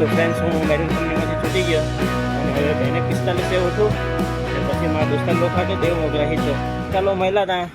તો ફ્રેન્ડ્સ હું મેરીન કંપનીમાંથી છૂટી ગયો. અને હવે બેને પિસ્તાલીસ એવું ઉઠું અને પછી મારા દોસ્તાર લોકો ખાતે દેવ મોગરા હિચો ચાલો મહિલા ત્યાં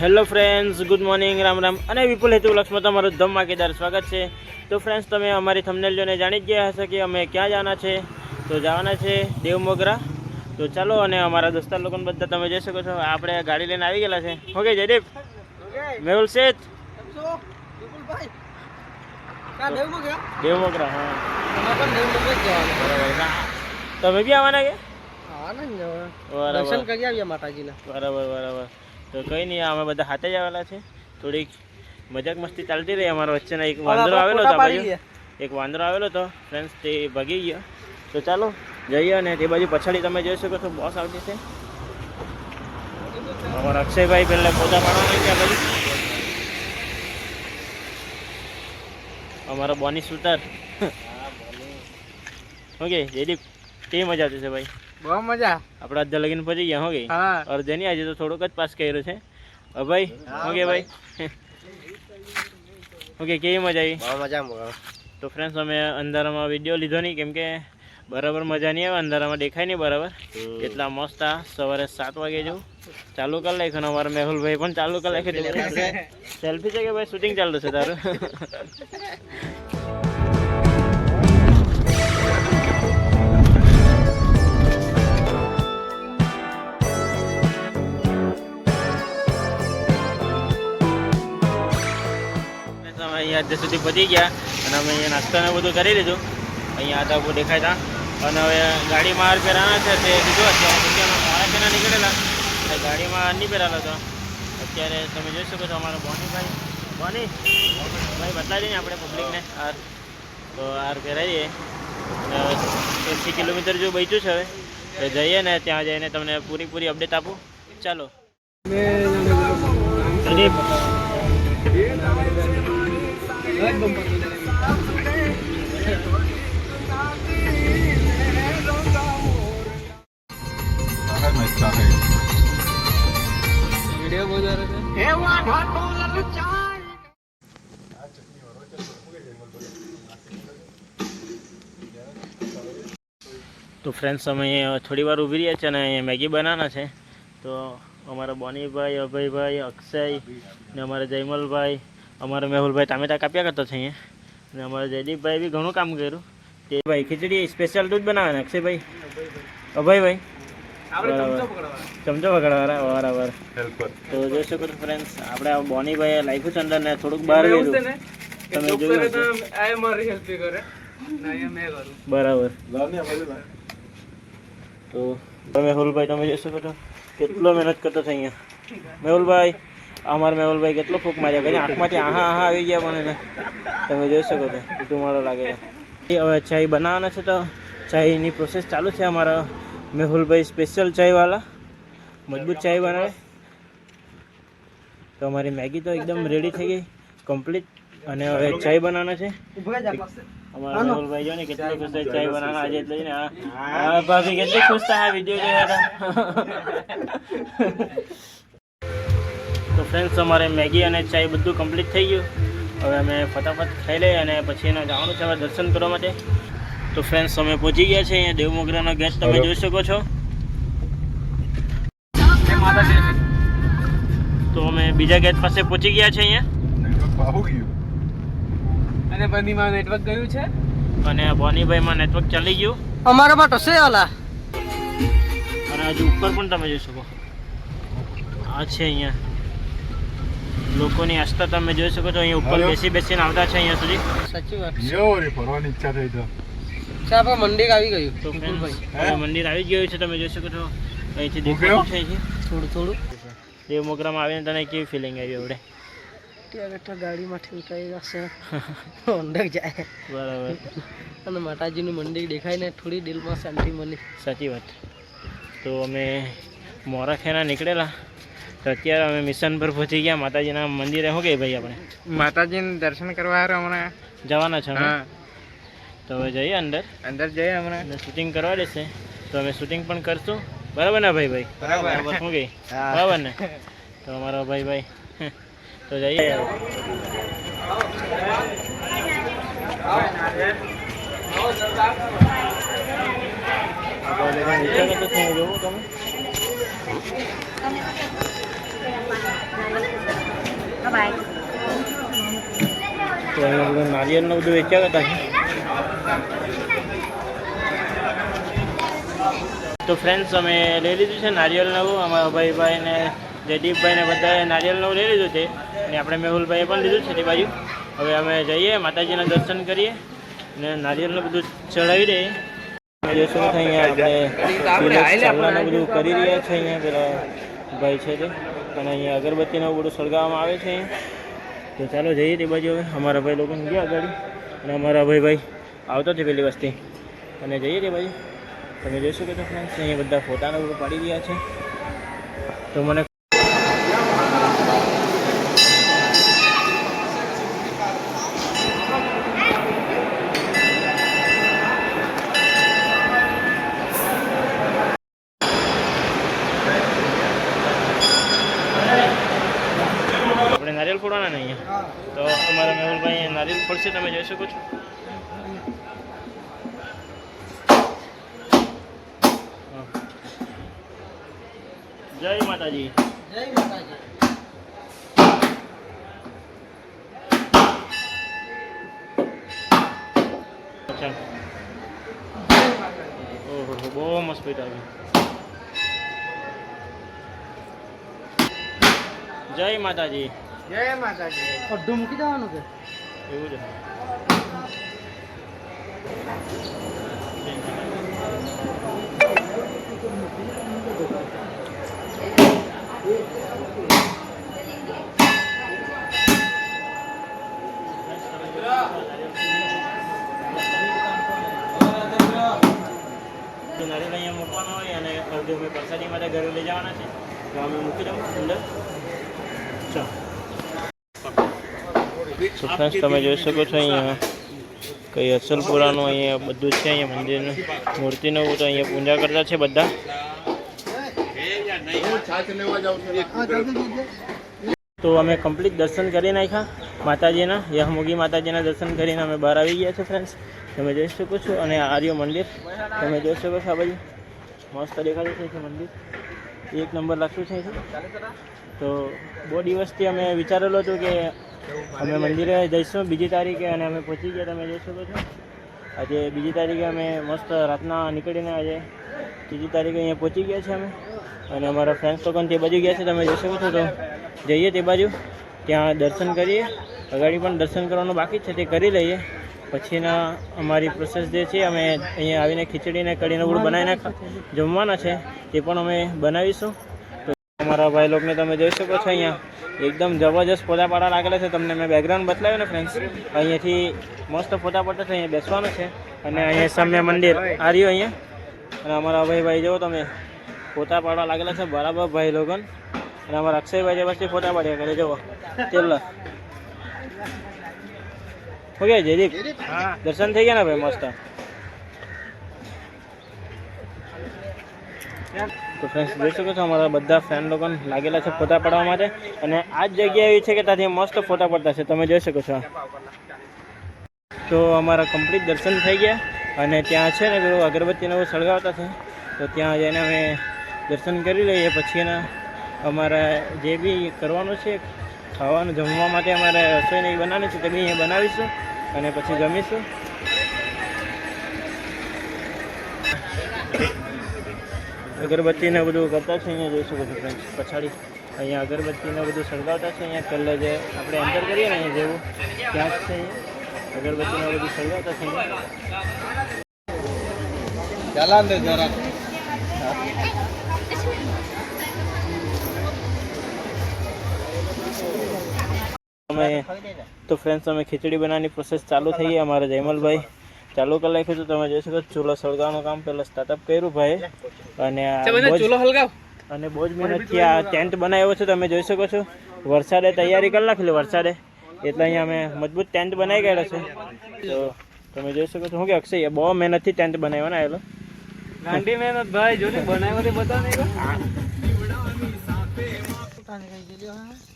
hello friends good morning Ram Ram. અને વિપુલ હેતુ લક્ષ્મણ તમારું ધમાકેદાર સ્વાગત છે. તો ફ્રેન્ડ્સ તમે અમારી થંબનેલ જોઈને જાણી જ ગયા હશે કે અમે ક્યાં જવાના છે? તો જવાના છે દેવ મોગરા તો ચાલો અને અમારા દોસ્તાર લોકોને બધા તમે જોઈ શકો છો. આપણે ગાડી લઈને આવી ગયેલા છે. ઓકે જયદીપ મેહુલ શેઠ. મોગરા હા. તમે બી આવવાના કે? બરાબર. દર્શન કરી આવ્યા માતાજીના. બરાબર બરાબર. તો કંઈ નહીં અમે બધા હાથે જ આવેલા છે. થોડીક મજાક મસ્તી ચાલતી રહી અમારા વચ્ચેના એક વાંદરો આવેલો હતો બાજુ એક વાંદરો આવેલો હતો ફ્રેન્ડ્સ તે ભાગી ગયો. તો ચાલો જઈએ અને તે બાજુ પછાડી તમે જોઈ શકો છો બોસ આવતી છે. અમારા અક્ષયભાઈ પહેલાં પોતા પાડવાના છે આ બાજુ. અમારો બોની સુતાર ઓકે જયદીપ કેવી મજા આવતી છે ભાઈ. બહુ મજા. આપણે અડધા લગીને પહોંચી ગયા હો ગઈ હા. નહીં આજે તો થોડુંક જ પાસ કર્યો છે. ભાઈ ઓકે ભાઈ. ઓકે કેવી મજા આવી? બહુ મજા તો ફ્રેન્ડ્સ અમે અંધારામાં વીડિયો લીધો નહીં કેમ કે બરાબર મજા નહીં આવે અંધારામાં દેખાય નહીં બરાબર. એટલા મસ્ત આ સવારે સાત વાગે જવું. ચાલુ કરી નાખ્યું અમારા મેહુલભાઈ પણ ચાલુ કરી નાખ્યું સેલ્ફી છે કે ભાઈ? શૂટિંગ ચાલુ છે તારું. અહીંયા અત્યાર સુધી પહોંચી ગયા અને અમે અહીંયા નાસ્તાને બધું કરી લીધું અહીંયા હતા દેખાય હતા અને હવે ગાડીમાં હાર પહેરાના છે તે કીધું અત્યારે અમે મોડા પહેલા નીકળેલા. એટલે ગાડીમાં નહીં પહેરાલો તો. અત્યારે તમે જોઈ શકો છો અમારો બોની ભાઈ. બોની? ભાઈ બતાવી દઈએ આપણે પબ્લિકને હાર. તો હાર પહેરાવીએ. અને એસી કિલોમીટર જો બચ્યું છે હવે. તો જઈએ ને ત્યાં જઈને તમને પૂરી પૂરી અપડેટ આપું. ચાલો. પ્રદીપ ફ્રેન્ડ્સ અમે થોડી વાર ઊભી રહ્યા છે અને અહીંયા મેગી બનાવવાના છે. તો અમારા બોનીભાઈ અભયભાઈ અક્ષય ને અમારા જયમલભાઈ અમારા મેહુલભાઈ ટામેટા કાપ્યા કરતા છે અહીંયા. અને અમારા જયદીપભાઈ બી ઘણું કામ કર્યું. તે ભાઈ ખીચડી સ્પેશિયલ દૂધ બનાવે ને અક્ષયભાઈ? અભયભાઈ? બરાબર. ચમચો પકડવાના બરાબર. તો જોઈ શકો છો ફ્રેન્ડ્સ આપણે આ બોનીભાઈ લાખ્યું છે અંદર ને થોડુંક બહાર ગયું તમે જોયું ના બરાબર. તો મેહુલભાઈ, તમે જોઈ શકો છો? કેટલો મહેનત કરતો છે અહીંયા? મેહુલભાઈ, અમારા મેહુલભાઈ કેટલો ફૂક માર્યા કરી. આંખમાંથી આહા આહા આવી ગયા મને. તમે જોઈ શકો છો કેટલું મારો લાગે છે. હવે ચાય બનાવવાના છે તો ચાયની પ્રોસેસ ચાલુ છે અમારા મેહુલભાઈ સ્પેશિયલ ચાયવાળા મજબૂત ચાય બનાવે. તો અમારી મેગી તો એકદમ રેડી થઈ ગઈ કમ્પ્લીટ અને હવે ચાય બનાવવાના છે. અમારા મેહુલભાઈ જો ને કેટલી ખુશ થાય ચાય બનાવવાના આજે એટલે ને આ આ ભાભી કેટલી ખુશ થાય આ વીડિયો જોયા તો. ફ્રેન્ડ્સ અમારે મેગી અને ચાય બધું કમ્પ્લીટ થઈ ગયું. હવે અમે ફટાફટ ખાઈ લઈએ અને પછી એને જવાનું છે હવે દર્શન કરવા માટે. તો ફ્રેન્ડ્સ અમે પહોંચી ગયા છે અહીંયા દેવમોગરાનો ગેટ તમે જોઈ શકો છો. તો અમે બીજા ગેટ પાસે પહોંચી ગયા છે અહીંયા. અને બનીમાં નેટવર્ક ગયું છે? અને બોનીભાઈમાં નેટવર્ક ચાલી ગયું. અમારા માટે છે ઓલા અને હજુ ઉપર પણ તમે જોઈ શકો. આ છે અહીંયા. લોકોની આસ્થા તમે જોઈ શકો છો અહીંયા ઉપર બેસી બેસીને આવતા છે અહીંયા સુધી. સાચી વાત છે. ફરવાની ઈચ્છા થઈ તો. આપણે મંદિર આવી ગયું. તો વિપુલભાઈ. મંદિર આવી ગયું છે તમે જોઈ શકો છો. અહીંથી દેખાતું છે થોડું થોડું. દેવ મોગરામાં આવીને તને કેવી ફિલિંગ આવી આપણે ત્યારે તો ગાડીમાંથી ઉતારી જશે જાય. બરાબર. અને માતાજીનું મંદિર દેખાય ને થોડી દિલમાં શાંતિ મળી. સાચી વાત. તો અમે મોરા ખેના નીકળેલા. તો અત્યારે અમે મિશન પર પહોંચી ગયા. માતાજીના મંદિરે શું કહે ભાઈ આપણે? માતાજીનું દર્શન કરવા હમણાં. જવાના છે હા? તો હવે જઈએ અંદર. અંદર જઈએ હમણાં. શૂટિંગ કરવા દેશે. તો અમે શૂટિંગ પણ કરશું. બરાબર ને ભાઈ ભાઈ? બરાબર. શું કહી બરાબર ને? તો અમારો ભાઈ ભાઈ તો જઈએ આપણે બધા વિચારો તો થઈને જોવો તમે તો અહીંયા બધું નારિયેળનું બધું વેચ્યા કરતા છે તો ફ્રેન્ડ્સ અમે લઈ લીધું છે નારિયેળ નવું. અમારા ભાઈભાઈ ને જયદીપભાઈ ને બધાએ નારિયેળ નવું લઈ લીધું છે. અને આપણે મેહુલભાઈએ પણ લીધું છે તે બાજુ. હવે અમે જઈએ માતાજીના દર્શન કરીએ અને નારિયેળનું બધું ચડાવી દઈએ. જોઈશું કે અહીંયા? આપણે બધું કરી રહ્યા છે અહીંયા પેલા ભાઈ છે તે. અને અહીંયા અગરબત્તીનું બધું સળગાવવામાં આવે છે અહીંયા. તો ચાલો જઈએ તે બાજુ હવે. અમારા ભાઈ લોકોને ગયા આગળ અને અમારા ભાઈ ભાઈ આવતો છે પેલી વસ્તી. અને જઈએ તે બાજુ. તમે જોઈ શકો છો ફ્રેન્ડ્સ અહીંયા બધા ફોટાને બધું પાડી રહ્યા છે. તો મને આપણે નારિયેલ ફોડવાના ને અહીંયા? તો અમારા મેહુલભાઈ નારિયેલ ફોડશે, તમે જોઈ શકો છો. જય માતાજી. જય માતાજી ઓહો બહુ મસ્ત પેટ આવી. જય માતાજી. જય માતાજી અડધું મૂકી દેવાનું કે એવું છે તો નારિયેળ અહીંયા મૂકવાનું હોય અને પ્રસાદી માટે ઘરે લઈ જવાના છે. તો મૂકી દઉં. અંદર. ચાલો. ફ્રેન્ડ્સ તમે જોઈ શકો છો અહીંયા કઈ અસલપુરાનું અહીંયા બધું છે. અહીંયા મંદિરનું મૂર્તિનું તો અહીંયા પૂજા કરતા છે બધા. તો અમે કમ્પ્લીટ દર્શન કરી નાખ્યા. માતાજીના, યહમુગી માતાજીના દર્શન કરીને અમે બહાર આવી ગયા છે ફ્રેન્ડ્સ તમે જોઈ શકો છો, અને આર્ય મંદિર. તમે જોઈ શકો છો આ બાજુ. મસ્ત દેખાતું છે મંદિર. એક નંબર લાગતું છે તો બહુ દિવસથી અમે વિચારેલું હતું કે અમે મંદિરે જઈશું બીજી તારીખે, અને અમે પહોંચી ગયા. તમે જોઈ શકો છો. આજે બીજી તારીખે અમે મસ્ત રાતના નીકળીને આજે ત્રીજી તારીખે અહીંયા પહોંચી ગયા છે અમે. અને અમારા ફ્રેન્ડ્સ લોકો તે બાજુ ગયા છે. તમે જોઈ શકો છો તો જઈએ તે બાજુ. ત્યાં દર્શન કરીએ. અગાડી પણ દર્શન કરવાનું બાકી છે. તે કરી લઈએ. પછીના અમારી પ્રોસેસ જે છે, અમે અહીંયા આવીને ખીચડીને કઢીને ગુડ બનાવીને જમવાના છે. તે પણ અમે બનાવીશું. તો અમારા ભાઈ લોકોને તમે જોઈ શકો છો અહીંયા. એકદમ જબરજસ્ત ફોટા પાડા લાગેલા છે. તમને મેં બેકગ્રાઉન્ડ બતાવ્યું ને ફ્રેન્ડ્સ અહીંયાથી મસ્ત ફોટા પડતા છે. અહીંયા બેસવાનું છે. અને અહીંયા સામે મંદિર. આ રહ્યું અહીંયા. અને અમારા ભાઈ ભાઈ જુઓ તમે. ફોટા પાડવા લાગેલા છે બરાબર ભાઈ લોગન. અને અમારા અક્ષયભાઈ જે પછી ફોટા પાડ્યા કરે જુઓ. તેલ ઓકે જયદીપ? હા. દર્શન થઈ ગયા ને ભાઈ મસ્ત. તો ફ્રેન્ડ્સ જોઈ શકો છો અમારા બધા ફ્રેન્ડ લોકો લાગેલા છે ફોટા પાડવા માટે. અને આ જ જગ્યા એવી છે કે ત્યાંથી મસ્ત ફોટા પડતા છે તમે જોઈ શકો છો. તો અમારા કમ્પ્લીટ દર્શન થઈ ગયા. અને ત્યાં છે ને પેલું અગરબત્તીને એવું સળગાવતા છે. તો ત્યાં જઈને અમે દર્શન કરી લઈએ પછી એના અમારા જે બી કરવાનું છે, ખાવાનું, જમવા માટે અમારે રસોઈને એ બનાવવાની છે, તે બી અહીંયા બનાવીશું અને પછી જમીશું. અગરબત્તીને બધું કરતા છે, અહીંયા જોઈ શકો છો પછાડી અહીંયા અગરબત્તીને બધું સળગાવતા છે, અહીંયા પહેલાં જે આપણે એન્ટર કરીએ ને અહીંયા જેવું, ત્યાં જ છે અહીંયા અગરબત્તીને બધું સળગાવતા છે જરા. અમે તો ફ્રેન્ડ્સ અમે ખીચડી બનાવવાની પ્રોસેસ ચાલુ થઈ ગઈ. અમારા જયમલભાઈ ચાલુ કરી નાખ્યું તો તમે જોઈ શકો છો ચૂલો સળગાવવાનું કામ પહેલાં સ્ટાર્ટઅપ કર્યું ભાઈ. અને બહુ જ- અને બહુ જ મહેનતથી આ ટેન્ટ બનાવ્યો છે. તમે જોઈ શકો છો વરસાદે તૈયારી કરી નાખેલી વરસાદે. એટલે અહીંયા અમે મજબૂત ટેન્ટ બનાવી ગયેલો છે. તો તમે જોઈ શકો છો હું કે અક્ષય બહુ મહેનતથી ટેન્ટ બનાવ્યો ને આવેલો ગાંડી મહેનત ભાઈ જોને બનાવ્યો તે બતા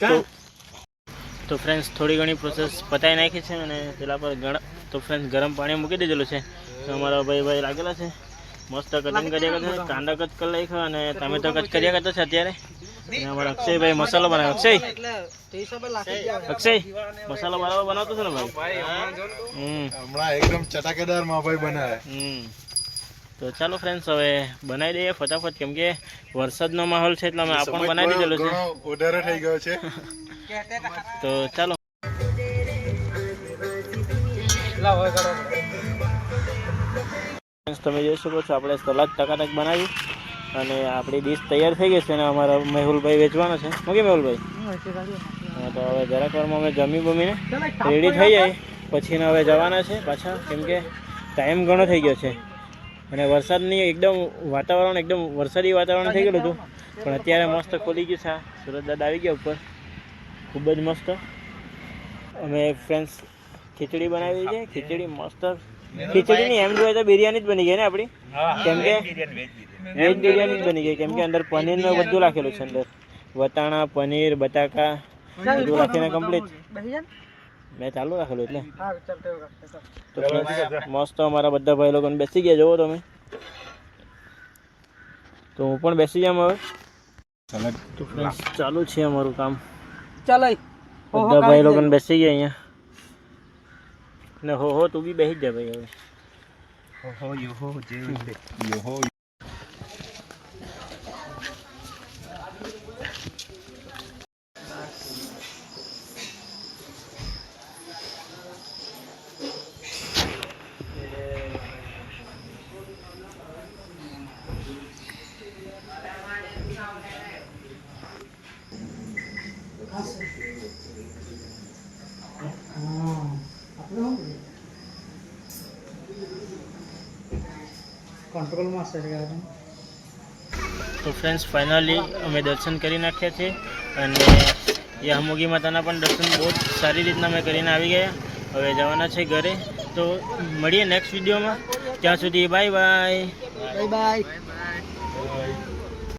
તો તો ફ્રેન્ડ્સ થોડી ઘણી પ્રોસેસ પતાવી નાખી છે અને પેલા પર ગણ તો ફ્રેન્ડ્સ ગરમ પાણી મૂકી દીધેલું છે. તો અમારા ભાઈ ભાઈ લાગેલા છે. મસ્ત કટિંગ કર્યા કરતા છે. કાંદા કટ કરી નાખ્યા અને ટામેટો કટ કર્યા કરતા છે અત્યારે. અને અમારા અક્ષયભાઈ મસાલો બનાવે. અક્ષય! અક્ષય! મસાલો બરાબર બનાવતો છે ને ભાઈ? હમ. હમણાં એકદમ ચટાકેદારમાં ભાઈ બનાવે. હમ. તો ચાલો ફ્રેન્ડ્સ હવે બનાવી દઈએ ફટાફટ કેમ કે વરસાદનો માહોલ છે એટલે અમે આ પણ બનાવી દીધેલો છે. વધારે થઈ ગયો છે. તો ચાલો. તમે જોઈ શકો છો આપણે સલાદ ટકાટક બનાવી અને આપણી ડીશ તૈયાર થઈ ગઈ છે અને અમારા મેહુલભાઈ વેચવાનો છે. ઓકે મેહુલભાઈ? તો હવે જરાક વારમાં અમે જમી બમીને રેડી થઈ જાય. પછી ને હવે જવાના છે પાછા કેમ કે ટાઈમ ઘણો થઈ ગયો છે. અને વરસાદની એકદમ વાતાવરણ એકદમ વરસાદી વાતાવરણ થઈ ગયેલું હતું. પણ અત્યારે મસ્ત ખોલી ગયું છે સુરત દાદા આવી ગયા ઉપર. ખૂબ જ મસ્ત. અમે ફ્રેન્ડ્સ ખીચડી બનાવી છે. ખીચડી મસ્ત. ખીચડી ની એમ જોઈએ તો બિરયાની જ બની ગઈ ને આપણી? કેમ કે? વેજ બિરયાની જ બની ગઈ. કેમ કે અંદર પનીર ને બધું રાખેલું છે અંદર. વટાણા પનીર બટાકા બધું રાખીને કમ્પ્લીટ મેં ચાલુ રાખેલું એટલે. હા મસ્ત અમારા બધા ભાઈ લોકોને બેસી ગયા જોવો તમે. તો હું પણ બેસી જામ હવે તો ફ્રેન્ડ્સ ચાલુ છે અમારું કામ. ચાલ બધા ભાઈ લોકોને બેસી ગયા અહીંયા. ને હો હો તું બી બેસી જ જા ભાઈ હવે. યોહો કંટ્રોલમાં છે. તો ફ્રેન્ડ્સ ફાઇનલી અમે દર્શન કરી નાખ્યા છે અને યામોગી માતાના પણ દર્શન બહુ સારી રીતના અમે કરીને આવી ગયા. હવે જવાના છે ઘરે. તો મળીએ નેક્સ્ટ વિડીયોમાં ત્યાં સુધી બાય બાય બાય બાય